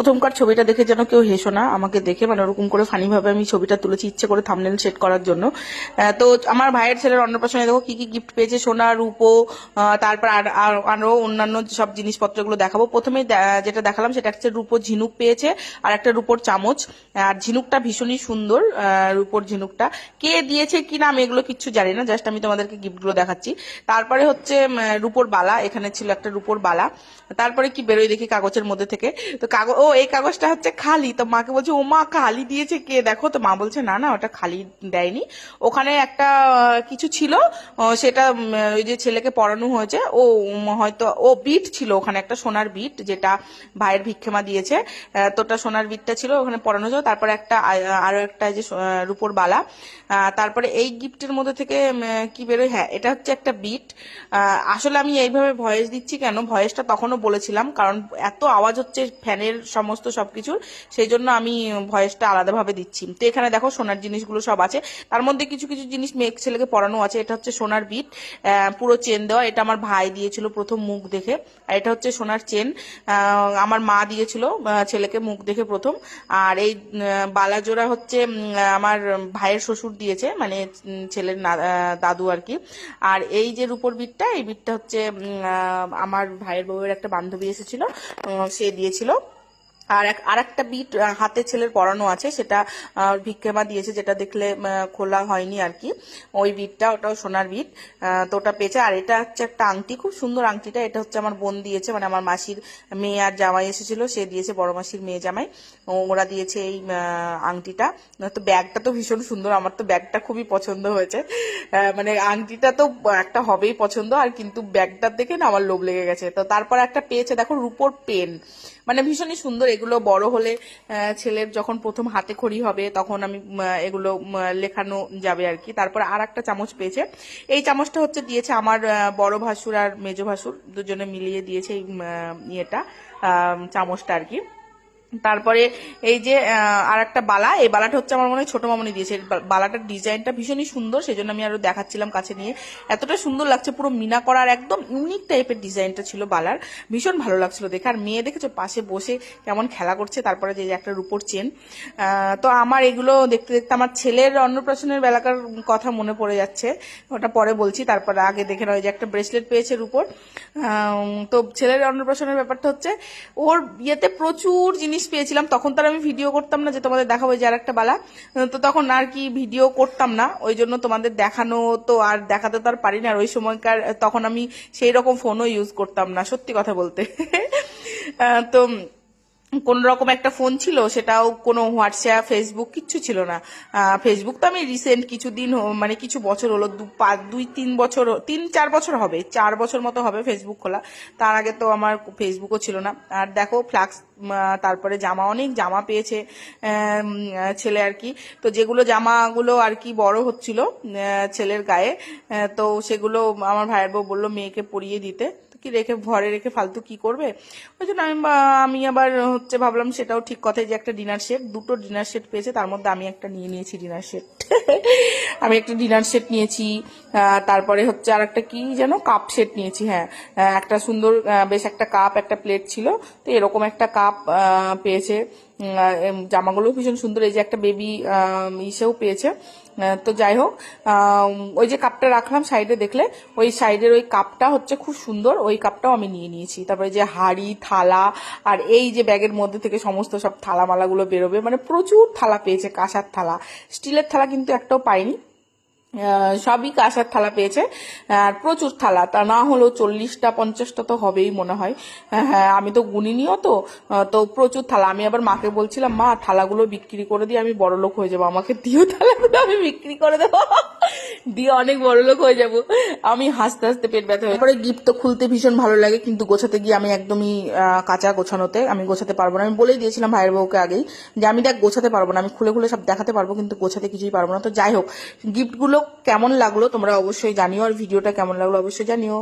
প্রথমকার ছবিটা দেখে যেন কেউ হেসো না, আমাকে দেখে মানে ওরকম করে ফানি ভাবে আমি ছবিটা তুলেছি ইচ্ছে করে থামনেল সেট করার জন্য। তো আমার ভাইয়ের ছেলের অন্নপ্রাশনে দেখো কি কি গিফট পেয়েছে, সোনা, রূপো তারপর আর, আর- আরও অন্যান্য সব জিনিসপত্রগুলো দেখাবো। প্রথমে যেটা দেখালাম সেটা হচ্ছে রূপো ঝিনুক পেয়েছে আর একটা রূপোর চামচ। আর ঝিনুকটা ভীষণই সুন্দর রূপোর ঝিনুকটা। কে দিয়েছে কি নাম এগুলো কিচ্ছু জানি না জাস্ট আমি তোমাদেরকে গিফটগুলো দেখাচ্ছি। তারপরে হচ্ছে রূপোর বালা, এখানে ছিল একটা রূপোর বালা। তারপরে কি বেরোয় দেখি কাগজের মধ্যে থেকে। তো কাগজ, ও এই কাগজটা হচ্ছে খালি। তো মাকে বলছে ও মা খালি দিয়েছে কে? দেখো, তো মা বলছে, না না, ওটা খালি দেয়নি। ওখানে একটা কিছু ছিল সেটা ওই যে ছেলেকে পড়ানো হয়েছে। ও হয়তো, ও বিট ছিল ওখানে, একটা সোনার বিট, যেটা ভাইয়ের ভিক্ষেমা দিয়েছে। তোটা সোনার বিটটা ছিল, ওখানে পড়ানো ছিল তারপরে একটা আরও একটা যে রূপোর বালা। তারপরে এই গিফটের মধ্যে থেকে কি বেরোয়? হ্যাঁ এটা হচ্ছে একটা বিট। আসলে আমি এইভাবে ভয়েস দিচ্ছি কেন? ভয়েসটা তখনও বলেছিলাম, কারণ এত আওয়াজ হচ্ছে ফ্যানের সমস্ত সবকিছুর, সেই জন্য আমি ভয়েসটা আলাদাভাবে দিচ্ছি। তো এখানে দেখো সোনার জিনিসগুলো সব আছে। তার মধ্যে কিছু কিছু জিনিস মেয়ে ছেলেকে পরানো আছে। এটা হচ্ছে সোনার বিট। পুরো চেন দেওয়া। এটা আমার ভাই দিয়েছিল প্রথম মুখ দেখে। আর এটা হচ্ছে সোনার চেন। আমার মা দিয়েছিল ছেলেকে মুখ দেখে প্রথম। আর এই বালাজোড়া হচ্ছে আমার ভাইয়ের শ্বশুর দিয়েছে মানে ছেলের দাদু আর কি। আর এই যে রূপর বিটটা, এই বিটটা হচ্ছে আমার ভাইয়ের বউয়ের একটা বান্ধবী এসেছিল সে দিয়েছিল। আর এক আর একটা বিট হাতে ছেলের পরানো আছে, সেটা ভিক্ষেমা দিয়েছে, যেটা দেখলে খোলা হয়নি আর কি। ওই বিটটা ওটাও সোনার বিট তো ওটা পেয়েছে। আর এটা হচ্ছে একটা আংটি, খুব সুন্দর আংটিটা। এটা হচ্ছে আমার বোন দিয়েছে মানে আমার মাসির মেয়ে আর জামাই এসেছিল, সে দিয়েছে বড় মাসির মেয়ে জামাই। ওরা দিয়েছে এই আংটিটা। তো ব্যাগটা তো ভীষণ সুন্দর, আমার তো ব্যাগটা খুবই পছন্দ হয়েছে। মানে আংটিটা তো একটা হবেই পছন্দ, আর কিন্তু ব্যাগটা দেখে না আমার লোভ লেগে গেছে। তো তারপর একটা পেয়েছে, দেখো রূপোর পেন মানে ভীষণই সুন্দর। এগুলো বড় হলে ছেলের যখন প্রথম হাতে খড়ি হবে, তখন আমি এগুলো লেখানো যাবে আর কি। তারপর আর একটা চামচ পেয়েছে। এই চামচটা হচ্ছে দিয়েছে আমার বড় ভাসুর আর মেজ ভাসুর। দুজনে মিলিয়ে দিয়েছে এই ইয়েটা চামচটা আর কি। তারপরে এই যে আর একটা বালা, এই বালাটা হচ্ছে আমার মনে হয় ছোট মামনি দিয়েছে। বালাটার ডিজাইনটা ভীষণই সুন্দর সেই জন্য আমি আরও দেখাচ্ছিলাম কাছে নিয়ে। এতটা সুন্দর লাগছে, পুরো মিনা করার একদম ইউনিক টাইপের ডিজাইনটা ছিল বালার। ভীষণ ভালো লাগছিল দেখে। আর মেয়ে দেখেছ, পাশে বসে কেমন খেলা করছে, তারপরে যে একটা রূপোর চেন তো আমার এগুলো দেখতে দেখতে আমার ছেলের অন্নপ্রাশনের বেলাকার কথা মনে পড়ে যাচ্ছে। ওটা পরে বলছি, তারপরে আগে দেখে নয় যে একটা ব্রেসলেট পেয়েছে রূপোর। তো ছেলের অন্নপ্রাশনের ব্যাপারটা হচ্ছে, ওর ইয়েতে প্রচুর জিনিস পেয়েছিলাম, তখন তার আমি ভিডিও করতাম না যে তোমাদের দেখাবো যে আর একটা বালা তো তখন আর কি ভিডিও করতাম না, ওই জন্য তোমাদের দেখানো তো আর দেখাতে তো আর পারি না। আর ওই সময়কার, তখন আমি সেই রকম ফোনও ইউজ করতাম না, সত্যি কথা বলতে। তো কোন রকম একটা ফোন ছিল, সেটাও কোনো হোয়াটসঅ্যাপ, ফেসবুক কিচ্ছু ছিল না। ফেসবুক তো আমি রিসেন্ট কিছুদিন হ- মানে কিছু বছর হলো, দু, পাঁচ, দুই, তিন বছর, তিন, চার বছর হবে, চার বছর মতো হবে ফেসবুক খোলা। তার আগে তো আমার ফেসবুকও ছিল না। আর দেখো, ফ্লাক্স তারপরে জামা, অনেক জামা পেয়েছে ছেলে আর কি। তো যেগুলো জামাগুলো আর কি বড় হচ্ছিল ছেলের গায়ে তো সেগুলো আমার ভাইয়ের বউ বলল, মেয়েকে পরিয়ে দিতে। কি রেখে, ঘরে রেখে ফালতু কি করবে? ওই জন্য আমি আমি আবার হচ্ছে ভাবলাম সেটাও ঠিক কথাই যে একটা ডিনার সেট দুটো ডিনার সেট পেয়েছে, তার মধ্যে আমি একটা নিয়ে নিয়েছি ডিনার সেট আমি একটা ডিনার সেট নিয়েছি তারপরে হচ্ছে আর একটা কি যেন কাপ সেট নিয়েছি হ্যাঁ। একটা সুন্দর বেশ একটা কাপ একটা প্লেট ছিল, তো এরকম একটা কাপ পেয়েছে। জামাগুলো ভীষণ সুন্দর। এই যে একটা বেবি ইসেও পেয়েছে। তো যাই হোক ওই যে কাপটা রাখলাম সাইডে দেখলে, ওই সাইডের ওই কাপটা হচ্ছে খুব সুন্দর। ওই কাপটাও আমি নিয়ে নিয়েছি। তারপরে যে হাড়ি, থালা, আর এই যে ব্যাগের মধ্যে থেকে সমস্ত সব থালা মালাগুলো বেরোবে। মানে প্রচুর থালা পেয়েছে, কাঁসার থালা। স্টিলের থালা কিন্তু একটাও পাইনি। সবই কাঁসার থালা পেয়েছে। আর প্রচুর থালা। তা না হলেও চল্লিশটা, পঞ্চাশটা তো হবেই মনে হয়। হ্যাঁ হ্যাঁ আমি তো গুনিনিও তো তো প্রচুর থালা। আমি আবার মাকে বলছিলাম, মা, থালাগুলো বিক্রি করে দিয়ে আমি বড় লোক হয়ে যাব। আমাকে দিও থালাগুলো, আমি বিক্রি করে দেবো। দিয়ে অনেক বড় লোক হয়ে যাব। আমি হাসতে হাসতে পেট ব্যথা হয়ে পরে গিফট তো খুলতে ভীষণ ভালো লাগে, কিন্তু গোছাতে গিয়ে আমি একদমই কাঁচা গোছানোতে আমি গোছাতে পারব না। আমি বলেই দিয়েছিলাম ভাইয়ের বউকে আগেই যে, আমি দেখ গোছাতে পারব না। আমি খুলে খুলে সব দেখাতে পারব, কিন্তু গোছাতে কিছুই পারব না। তো যাই হোক, গিফটগুলো কেমন লাগল তোমরা অবশ্যই জানিও আর ভিডিওটা কেমন লাগল অবশ্যই জানিও।